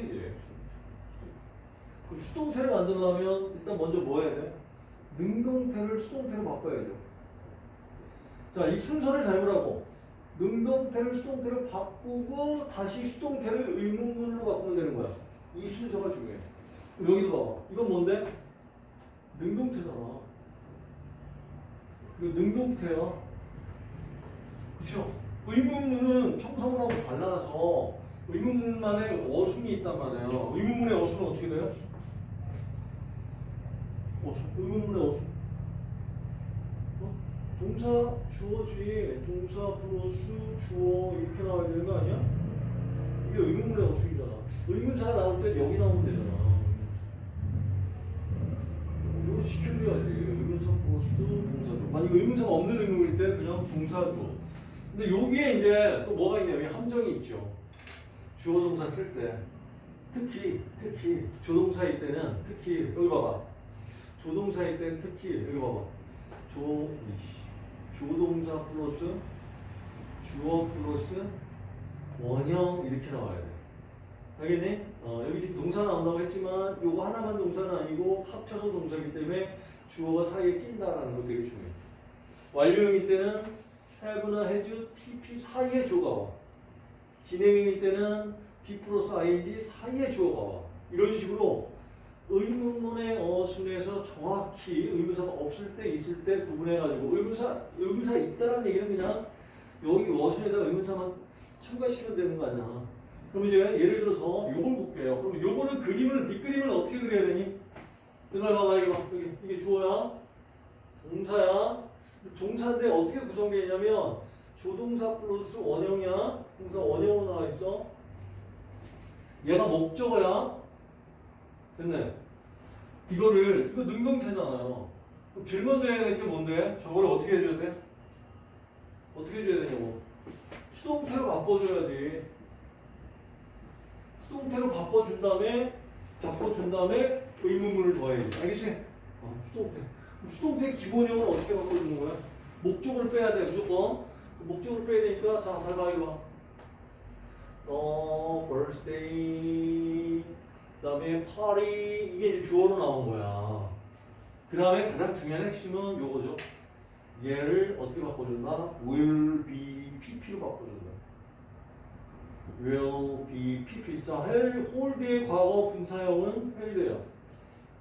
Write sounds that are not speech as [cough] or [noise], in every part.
아니 수동태지. 그 수동태를 만들려면 일단 먼저 뭐 해야 돼? 능동태를 수동태로 바꿔야죠. 자, 이 순서를 잘 보라고. 능동태를 수동태로 바꾸고 다시 수동태를 의문문으로 바꾸면 되는 거야. 이 순서가 중요해. 그럼 여기도 봐봐. 이건 뭔데? 능동태잖아. 이거 능동태야. 그쵸? 의문문은 평소하고 달라서 의문문만의 어순이 있단 말이에요. 의문문의 어순은 어떻게 돼요? 어순. 의문문의 어순. 어? 동사 주어 주의 동사 플러스 주어 이렇게 나와야 되는 거 아니야? 이게 의문문의 어순이잖아. 의문사가 나올 때 여기 나오면 되잖아. 이거 지켜줘야지. 의문사 플러스 동사주. 만약 의문사가 없는 의문일 때 그냥 동사주. 근데 여기에 이제 또 뭐가 있냐면 함정이 있죠. 주어 동사 쓸 때. 특히, 특히, 조동사일 때는 특히, 여기 봐봐. 조동사일 때는 특히, 여기 봐봐. 조. 조동사 플러스 주어 플러스 원형 이렇게 나와야 돼. 알겠니? 어, 여기 지금 동사 나온다고 했지만 요거 하나만 동사는 아니고 합쳐서 동사이기 때문에 주어가 사이에 낀다라는 거 되게 중요해. 완료형일 때는 have나 has, pp 사이에 주어가 와. 진행형일 때는 be 플러스 ing 사이에 주어가 와. 이런 식으로 의문문의 어순에서 정확히 의문사가 없을 때 있을 때 구분해가지고 의문사 의문사 있다는 얘기는 그냥 여기 어순에다가 의문사만 첨가시키면 되는 거 아니야. 그럼 이제 예를 들어서 요걸 볼게요. 그럼 요거는 그림을 밑그림을 어떻게 그려야 되니? 이걸 봐봐 이거 여기 이게 주어야 동사야 동사인데 어떻게 구성되어 있냐면 조동사 플러스 원형이야? 동사 원형으로 나와 있어? 얘가 목적어야? 됐네. 이거를 이거 능동태잖아요. 해야 될 게 뭔데? 저걸 어떻게 해줘야 돼? 어떻게 해줘야 되냐고. 수동태로 바꿔줘야지. 수동태로 바꿔준 다음에 바꿔준 다음에 의문문을 더해야지 알겠지? 어, 수동태. 수동태 기본형은 어떻게 바꿔주는 거야? 목적을 빼야 돼 무조건 목적을 빼야 되니까 자 잘 봐 이거 봐. 어, birthday 그 다음에 party 이게 이제 주어로 나온 거야. 그 다음에 가장 중요한 핵심은 요거죠. 얘를 어떻게 바꿔준다? will be pp로 바꿔준다 will be pp 자 헬, 홀드의 과거 분사형은 헬드예요.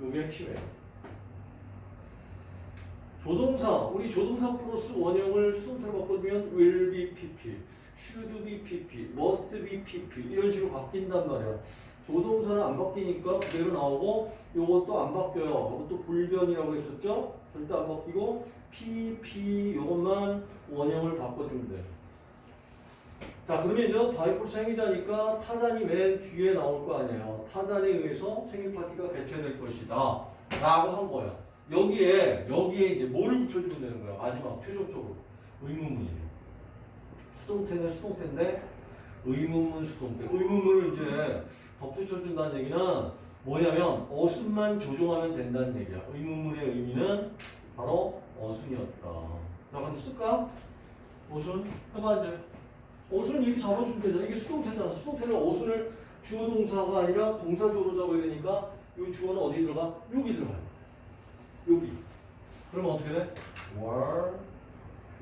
요게 핵심이에요 조동사 우리 조동사 플러스 원형을 수동태로 바꿔주면 will be pp should be pp must be pp 이런 식으로 바뀐단 말이야 조동사는 안 바뀌니까 그대로 나오고 요것도 안 바뀌어요 요것도 불변이라고 했었죠 절대 안 바뀌고 pp 요것만 원형을 바꿔주면 돼 자, 그러면 이제 바이플 생일자니까 타잔이 맨 뒤에 나올 거 아니에요. 타잔에 의해서 생일 파티가 개최될 것이다. 라고 한 거야. 여기에, 여기에 이제 뭐를 붙여주면 되는 거야. 마지막, 최종적으로. 의문문이에요. 수동태는 수동태인데, 의문문, 수동태. 의문문을 이제 덧붙여준다는 얘기는 뭐냐면, 어순만 조정하면 된다는 얘기야. 의문문의 의미는 바로 어순이었다. 자, 그럼 쓸까? 어순? 해봐, 이제. 어순을 이렇게 잡아주면 되잖아. 이게 수동태잖아. 수동태는 어순을 주어 동사가 아니라 동사 주어로 잡아야 되니까 이 주어는 어디 들어가? 여기 들어가요. 여기. 그러면 어떻게 돼? were,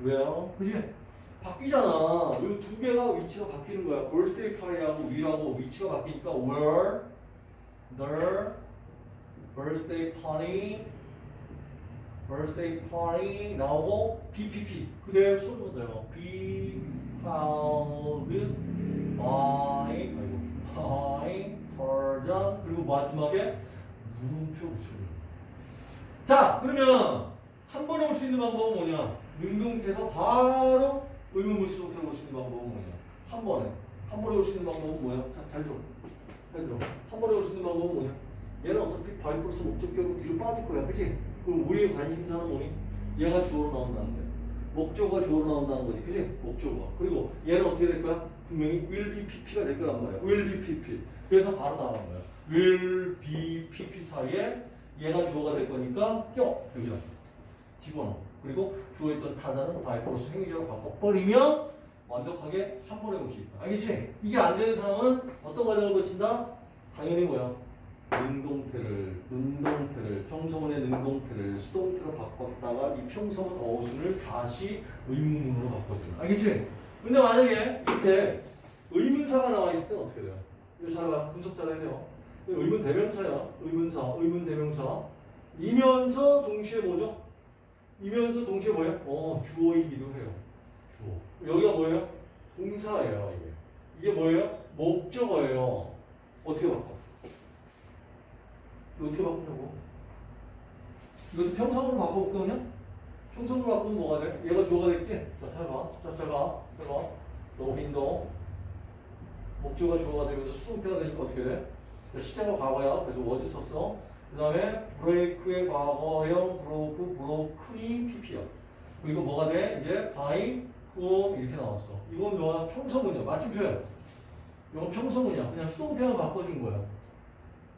where, 그지? 바뀌잖아. 이 두 개가 위치가 바뀌는 거야. birthday party하고 위라고 위치가 바뀌니까 were, the birthday party, birthday party 나오고 BPP 그대로 써주면 돼요. be held by by person 그리고 마지막에 물음표 붙여요. 자 그러면 한 번에 올 수 있는 방법은 뭐냐? 능동태에서 바로 의문문 수동태로 올수 있는 방법은 뭐냐? 한 번에 한 번에 올 수 있는 방법은 뭐야? 자, 잘 들어. 잘 들어. 한 번에 올 수 있는 방법은 뭐냐? 얘는 어차피 바이 플러스 목적격으로 뒤로 빠질 거야, 그치? 그럼 우리의 관심사는 뭐니? 얘가 주어로 나온다는 거야. 목적어가 주어로 나온다는 거지, 그치? 목적어. 그리고 얘는 어떻게 될 거야? 분명히 will be pp가 될 거란 말이야. will be pp. 그래서 바로 나오는 거야. will be pp 사이에 얘가 주어가 될 거니까 껴 여기다 집어넣어. 그리고 주어 있던 타자는 바이 플러스 행위적으로 바꿔버리면 완벽하게 한 번에 올 수 있다. 알겠지? 이게 안 되는 사람은 어떤 과정을 것인다? 당연히 뭐야? 능동태를, 능동태를, 평서문의 능동태를 수동태로 바꿨다가 이 평서문 어순을 다시 의문문으로 바꿔주는. 알겠지? 근데 만약에 이때 의문사가 나와 있을 때는 어떻게 돼요? 이거 잘 봐. 분석 잘해야 돼요. 의문 대명사야. 의문사, 의문 대명사. 이면서 동시에 뭐죠? 이면서 동시에 뭐예요? 어, 주어이기도 해요. 주어. 여기가 뭐예요? 동사예요, 이게. 이게 뭐예요? 목적어예요. 어떻게 바꿔? 어떻게 바꾸냐고? 이것도 평성으로 바꿔볼까 그냥? 평성으로 바꾸면 뭐가 돼? 얘가 주어가 됐지? 자, 잘 봐. 자, 잘 봐. 잘 봐. 너빈도 목적어가 주어가 되면서 수동태가 되니까 어떻게 돼? 자, 시제가 과거야. 그래서 워즈 썼어. 그 다음에 브레이크의 과거형 브로크 브로크이 PP야. 이거 뭐가 돼? 이제 by whom 이렇게 나왔어. 이건 뭐야? 평서문이야. 마침표야. 이건 평서문이야. 그냥 수동태만 바꿔준 거야.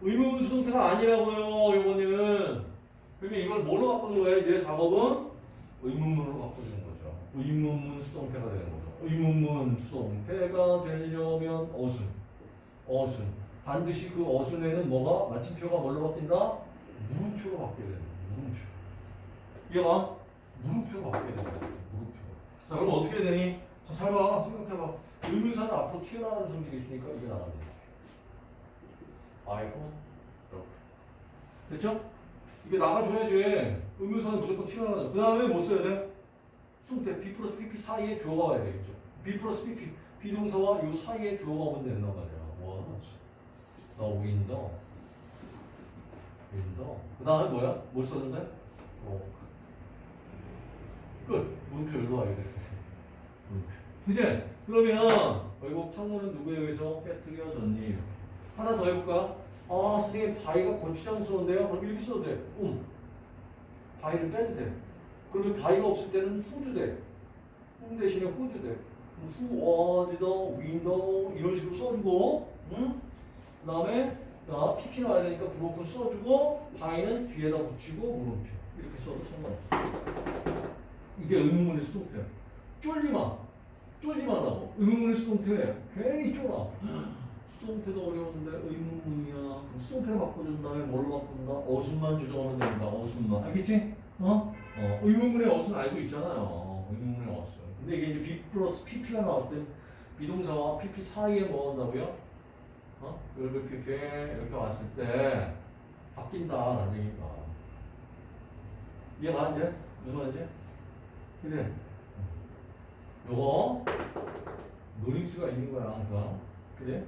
의문 수동태가 아니라고요. 이거는. 그러면 이걸 뭘로 바꾸는 거야? 이제 작업은 의문문으로 바꿔주는 거죠. 의문문 수동태가 되는 거죠. 의문문 수동태가 되려면 어순. 어순. 반드시 그 어순에는 뭐가 마침표가 뭘로 바뀐다? 물음표로 되는 거야. 물음표. 이해가? 물음표로 되는 거야. 물음표. 자, 그럼 어떻게 되니? 자, 잘 봐. 생각해봐. 의문사는 앞으로 튀어나가는 성질이 있으니까 이게 나갑니다. 아이고, 이렇게. 됐죠? 이게 나가줘야지. 의문사는 무조건 튀어나가죠. 그 다음에 뭐 써야 돼? 수동태 B 플러스 PP 사이에 주어가 와야 되겠죠. B 플러스 PP 비동사와 요 사이에 주어가 오면 된단 말이야. 와, 나 윈도, 윈도. 그 다음에 뭐야? 뭘 썼는데? 어. 끝. 문표 일로 와야 돼. 그지? 그러면 결국 창문은 누구에 의해서 깨뜨려졌니? 하나 더 해볼까? 아, 선생님 바위가 거추장스러운데요? 그럼 이렇게 써도 돼. 음. 바위를 빼도 돼. 그러면 바위가 없을 때는 후도 돼. 음 대신에 후도 돼. 후, was the window 이런 식으로 써주고, 응? 그 다음에 자, PP 나와야 되니까 브로큰 써주고, 바위는 뒤에다 붙이고, 물음표. 이렇게 써도 상관없어. 이게 의문문의 수동태야. 쫄지 마. 쫄지 말라고. 의문문의 수동태. 괜히 쫄아. [gasps] 수동태도 어려운데 의문문이야. 그럼 수동태를 바꿔준 다음에 뭘로 바꾼다? 어순만 조정하면 된다. 어순만. 알겠지? 어? 어. 의문문의 어순 알고 있잖아요. 어, 의문문의 어순. 근데 이게 이제 B 플러스 PP가 나왔을 때 비동사와 PP 사이에 뭐 한다고요? 어? PP 이렇게 왔을 때 바뀐다라는 얘기가. 이해가 이제? 무슨 말인지? 그래. 요거 노림수가 있는 거야 항상. 그래?